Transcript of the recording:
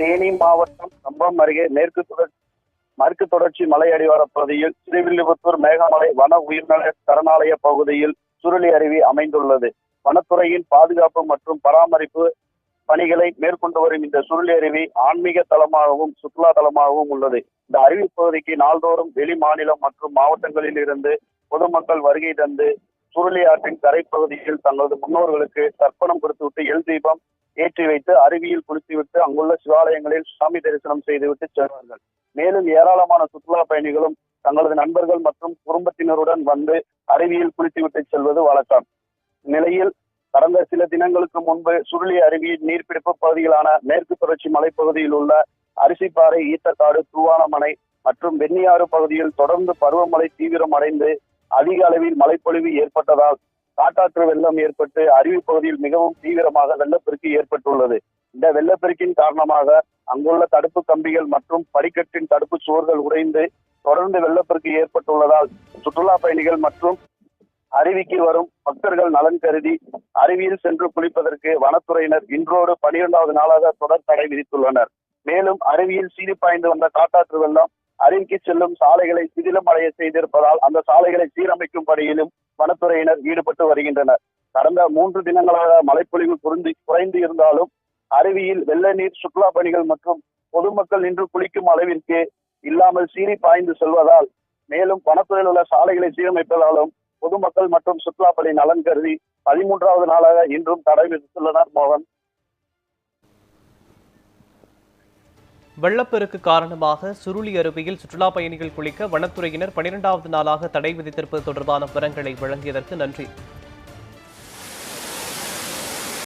தேனி மாவட்டம் கம்பம் அருகே மேற்கு தொடர்ச்சி மேற்கு தொடர்ச்சி மலை அடிவார பகுதியில் ஸ்ரீவில்லிபுத்தூர் மேகமலை வன உயிர்நல சரணாலய பகுதியில் சுருளி அருவி அமைந்துள்ளது. வனத்துறையின் பாதுகாப்பு மற்றும் பராமரிப்பு பணிகளை மேற்கொண்டு வரும் இந்த சுருளி அருவி ஆன்மீக தலமாகவும் சுற்றுலா தலமாகவும் உள்ளது. இந்த அருவி பகுதிக்கு நாள்தோறும் வெளி மாநிலம் மற்றும் மாவட்டங்களில் இருந்து பொதுமக்கள் வருகை தந்து சுருளி ஆற்றின் கரைப்பகுதியில் தங்களது முன்னோர்களுக்கு தர்ப்பணம் கொடுத்துவிட்டு எல் தீபம் ஏற்றி வைத்து அருவியில் குளித்துவிட்டு அங்குள்ள சிவாலயங்களில் சாமி தரிசனம் செய்துவிட்டு செல்வார்கள். மேலும் ஏராளமான சுற்றுலா பயணிகளும் தங்களது நண்பர்கள் மற்றும் குடும்பத்தினருடன் வந்து அருவியில் குளித்துவிட்டு செல்வது வழக்கம். நிலையில் கடந்த சில தினங்களுக்கு முன்பு சுருளி அருவியின் நீர்பிடிப்பு பகுதிகளான மேற்கு தொடர்ச்சி மலைப்பகுதியில் உள்ள அரிசிப்பாறை ஈத்தக்காடு தூவானமனை மற்றும் வெண்ணியாறு பகுதியில் தொடர்ந்து பருவமழை தீவிரமடைந்து அதிக அளவில் மழைப்பொழிவு ஏற்பட்டதால் காட்டாற்று வெள்ளம் ஏற்பட்டு அருவி பகுதியில் மிகவும் தீவிரமாக வெள்ளப்பெருக்கு ஏற்பட்டுள்ளது. இந்த வெள்ளப்பெருக்கின் காரணமாக அங்குள்ள தடுப்பு கம்பிகள் மற்றும் படிக்கட்டின் தடுப்பு சுவர்கள் உடைந்து தொடர்ந்து வெள்ளப்பெருக்கு ஏற்பட்டுள்ளதால் சுற்றுலா பயணிகள் மற்றும் அருவிக்கு வரும் பக்தர்கள் நலன் கருதி அருவியில் சென்று குளிப்பதற்கு வனத்துறையினர் இன்றோடு பனிரெண்டாவது நாளாக தொடர் தடை விதித்துள்ளனர். மேலும் அருவியில் சீறி பாய்ந்து வந்த காட்டாற்று வெள்ளம் அருவிக்கு செல்லும் சாலைகளை சிதிலம் அடைய செய்திருப்பதால் அந்த சாலைகளை சீரமைக்கும் பணியிலும் வனத்துறையினர் ஈடுபட்டு வருகின்றனர். கடந்த மூன்று தினங்களாக மழைப்பொழிவு குறைந்து குறைந்து இருந்தாலும் அருவியில் வெள்ள நீர் சுற்றுலா பணிகள் மற்றும் பொதுமக்கள் நின்று குளிக்கும் அளவிற்கு இல்லாமல் சீறி பாய்ந்து செல்வதால் மேலும் வனத்துறையில் உள்ள சாலைகளை சீரமைப்பதாலும் பொதுமக்கள் மற்றும் சுற்றுலா பணி நலன் கருதி பதிமூன்றாவது நாளாக இன்றும் தடை விதித்துள்ளனர் மோகன். வெள்ளப்பெருக்கு காரணமாக சுருளி அருவியில் சுற்றுலா பயணிகள் குளிக்க வனத்துறையினர் பனிரெண்டாவது நாளாக தடை விதித்திருப்பது தொடர்பான விவரங்களை வழங்கியதற்கு நன்றி.